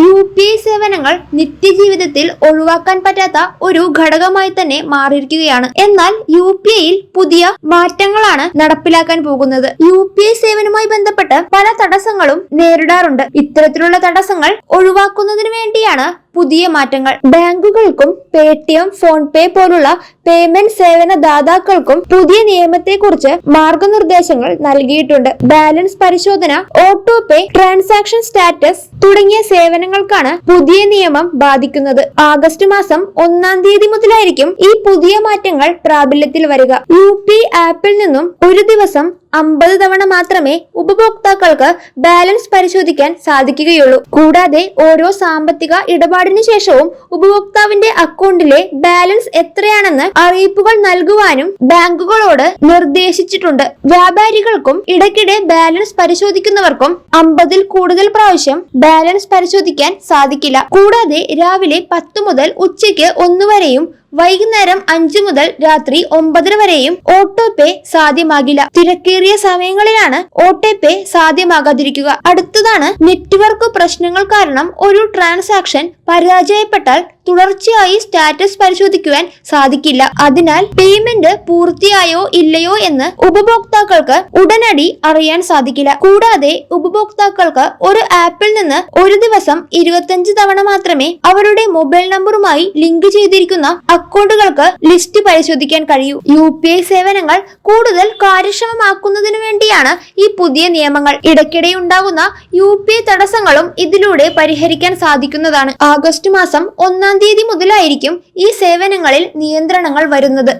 U P I സേവനങ്ങൾ നിത്യജീവിതത്തിൽ ഒഴിവാക്കാൻ പറ്റാത്ത ഒരു ഘടകമായി തന്നെ മാറിയിരിക്കുകയാണ്. എന്നാൽ യു പി ഐയിൽ പുതിയ മാറ്റങ്ങളാണ് നടപ്പിലാക്കാൻ പോകുന്നത്. യു പി ഐ സേവനവുമായി ബന്ധപ്പെട്ട് പല തടസ്സങ്ങളും നേരിടാറുണ്ട്. ഇത്തരത്തിലുള്ള തടസ്സങ്ങൾ ഒഴിവാക്കുന്നതിന് വേണ്ടിയാണ് പുതിയ മാറ്റങ്ങൾ. ബാങ്കുകൾക്കും പേടിഎം ഫോൺ പേ പോലുള്ള പേയ്മെന്റ് സേവന ദാതാക്കൾക്കും പുതിയ നിയമത്തെക്കുറിച്ച് മാർഗനിർദ്ദേശങ്ങൾ നൽകിയിട്ടുണ്ട്. ബാലൻസ് പരിശോധന ഓട്ടോ പേ ട്രാൻസാക്ഷൻ സ്റ്റാറ്റസ് തുടങ്ങിയ സേവനങ്ങൾക്കാണ് പുതിയ നിയമം ബാധിക്കുന്നത്. ആഗസ്റ്റ് മാസം ഒന്നാം തീയതി മുതലായിരിക്കും ഈ പുതിയ മാറ്റങ്ങൾ പ്രാബല്യത്തിൽ വരിക. യു പി ആപ്പിൽ നിന്നും ഒരു ദിവസം അമ്പത് തവണ മാത്രമേ ഉപഭോക്താക്കൾക്ക് ബാലൻസ് പരിശോധിക്കാൻ സാധിക്കുകയുള്ളൂ. കൂടാതെ ഓരോ സാമ്പത്തിക ഇടപാടിനു ശേഷവും ഉപഭോക്താവിന്റെ അക്കൗണ്ടിലെ ബാലൻസ് എത്രയാണെന്ന് അറിയിപ്പുകൾ നൽകുവാനും ബാങ്കുകളോട് നിർദ്ദേശിച്ചിട്ടുണ്ട്. വ്യാപാരികൾക്കും ഇടയ്ക്കിടെ ബാലൻസ് പരിശോധിക്കുന്നവർക്കും അമ്പതിൽ കൂടുതൽ പ്രാവശ്യം ബാലൻസ് പരിശോധിക്കാൻ സാധിക്കില്ല. കൂടാതെ രാവിലെ പത്ത് മുതൽ ഉച്ചയ്ക്ക് ഒന്ന് വരെയും വൈകുന്നേരം അഞ്ചു മുതൽ രാത്രി ഒമ്പതര വരെയും ഓട്ടോ പേ സാധ്യമാകില്ല. തിരക്കേറിയ സമയങ്ങളിലാണ് ഓട്ടോ പേ സാധ്യമാകാതിരിക്കുക. അടുത്തതാണ് നെറ്റ്വർക്ക് പ്രശ്നങ്ങൾ കാരണം ഒരു ട്രാൻസാക്ഷൻ പരാജയപ്പെട്ടാൽ തുടർച്ചയായി സ്റ്റാറ്റസ് പരിശോധിക്കുവാൻ സാധിക്കില്ല. അതിനാൽ പേയ്മെന്റ് പൂർത്തിയായോ ഇല്ലയോ എന്ന് ഉപഭോക്താക്കൾക്ക് ഉടനടി അറിയാൻ സാധിക്കില്ല. കൂടാതെ ഉപഭോക്താക്കൾക്ക് ഒരു ആപ്പിൽ നിന്ന് ഒരു ദിവസം ഇരുപത്തിയഞ്ച് തവണ മാത്രമേ അവരുടെ മൊബൈൽ നമ്പറുമായി ലിങ്ക് ചെയ്തിരിക്കുന്ന അക്കൗണ്ടുകൾക്ക് ലിസ്റ്റ് പരിശോധിക്കാൻ കഴിയൂ. യു സേവനങ്ങൾ കൂടുതൽ കാര്യക്ഷമമാക്കുന്നതിനു വേണ്ടിയാണ് ഈ പുതിയ നിയമങ്ങൾ. ഇടയ്ക്കിടെ ഉണ്ടാകുന്ന യു തടസ്സങ്ങളും ഇതിലൂടെ പരിഹരിക്കാൻ സാധിക്കുന്നതാണ്. ആഗസ്റ്റ് മാസം ഒന്നാം തീയതി മുതലായിരിക്കും ഈ സേവനങ്ങളിൽ നിയന്ത്രണങ്ങൾ വരുന്നത്.